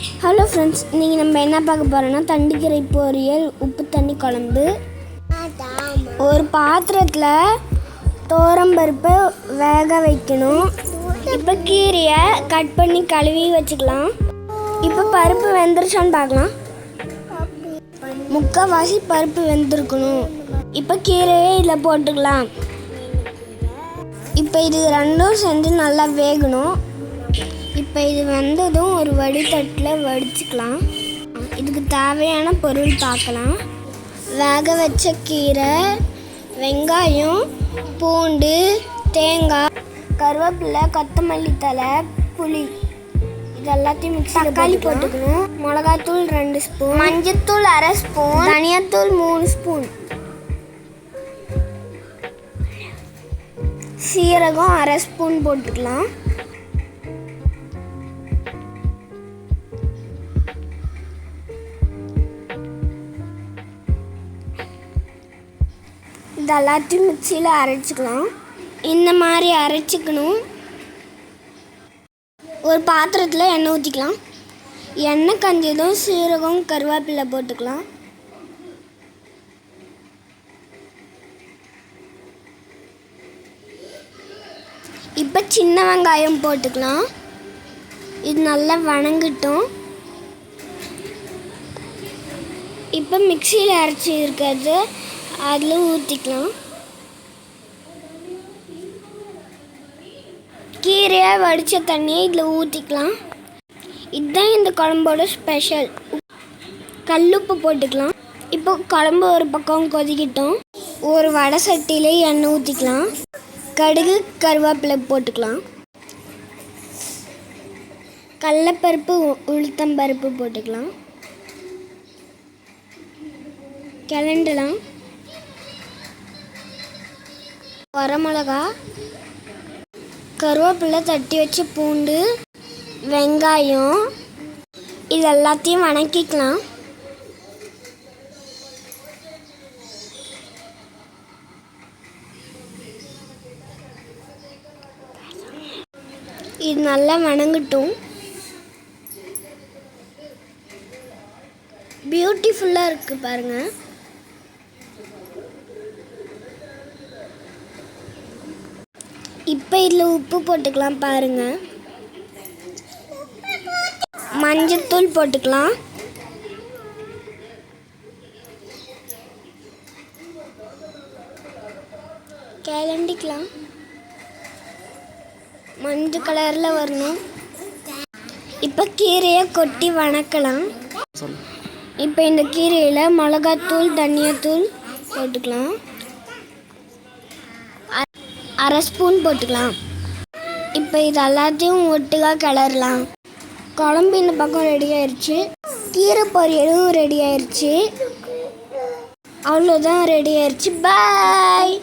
Hello friends இன்றைக்கி நம்ம என்ன பார்க்க போகிறோன்னா தண்டிக்கரை பொரியல் உப்பு தண்ணி குழம்பு. ஒரு பாத்திரத்தில் தோரம்பருப்பை வேக வைக்கணும். இப்போ கீரையை கட் பண்ணி கழுவி வச்சுக்கலாம். இப்போ பருப்பு வெந்துருச்சான்னு பார்க்கலாம். முக்கால்வாசி பருப்பு வெந்திருக்கணும். இப்போ கீரையே இதில் போட்டுக்கலாம். இப்போ இது ரெண்டும் செஞ்சு நல்லா வேகணும். இப்போ இது வந்ததும் ஒரு வடித்தட்டில் வடிச்சுக்கலாம். இதுக்கு தேவையான பொருள் பார்க்கலாம். வேக வச்ச கீரை வெங்காயம் பூண்டு தேங்காய் கருவேப்பிலை கொத்தமல்லி தழை புளி. இது எல்லாத்தையும் மிக்ஸ் தக்காளி போட்டுக்கணும். மிளகாத்தூள் ரெண்டு ஸ்பூன். மஞ்சத்தூள் அரை ஸ்பூன். தனியாத்தூள் மூணு ஸ்பூன். சீரகம் அரை ஸ்பூன் போட்டுக்கலாம். இது எல்லாத்தையும் மிக்சியில் அரைச்சிக்கலாம். இந்த மாதிரி அரைச்சிக்கணும். ஒரு பாத்திரத்தில் எண்ணெய் ஊற்றிக்கலாம் எண்ணெய் கஞ்சதும் சீரகம் கருவேப்பிலை போட்டுக்கலாம். இப்போ சின்ன வெங்காயம் போட்டுக்கலாம். இது நல்லா வணங்கட்டும். இப்போ மிக்சியில் அரைச்சி இருக்கிறது. அதில் ஊற்றிக்கலாம். கீரையை வடித்த தண்ணியை இதில் ஊற்றிக்கலாம். இதுதான் இந்த குழம்போட ஸ்பெஷல். கல்லுப்பு போட்டுக்கலாம். இப்போ குழம்பு ஒரு பக்கம் கொதிக்கிட்டோம். ஒரு வடை சட்டியில் எண்ணெய் ஊற்றிக்கலாம். கடுகு கருவேப்பிலை போட்டுக்கலாம். கடலப்பருப்பு உ- உளுத்தம்பருப்பு போட்டுக்கலாம். கிளண்டலாம் வரமிளகா? கருவேப்பிலை தட்டி வச்ச பூண்டு வெங்காயம் இது எல்லாத்தையும் வணக்கிக்கலாம். இது நல்லா வணங்கட்டும். பியூட்டிஃபுல்லாக இருக்குது பாருங்கள் இப்போ இதில் உப்பு போட்டுக்கலாம் பாருங்க. மஞ்சத்தூள் போட்டுக்கலாம். கிளண்டிக்கலாம். மஞ்சள் கலரில் வரணும். இப்போ கீரையை கொட்டி வணக்கலாம். இப்போ இந்த கீரையில் மிளகாத்தூள் தனியாத்தூள் போட்டுக்கலாம். அரை ஸ்பூன் போட்டுக்கலாம். இப்போ இது எல்லாத்தையும் ஒட்டுக்கா கிளறலாம். குழம்பு இந்த பக்கம் ரெடி ஆயிடுச்சு கீரை பொரியலும் ரெடி ஆயிடுச்சு அவ்வளோதான் ரெடி ஆயிடுச்சு பாய்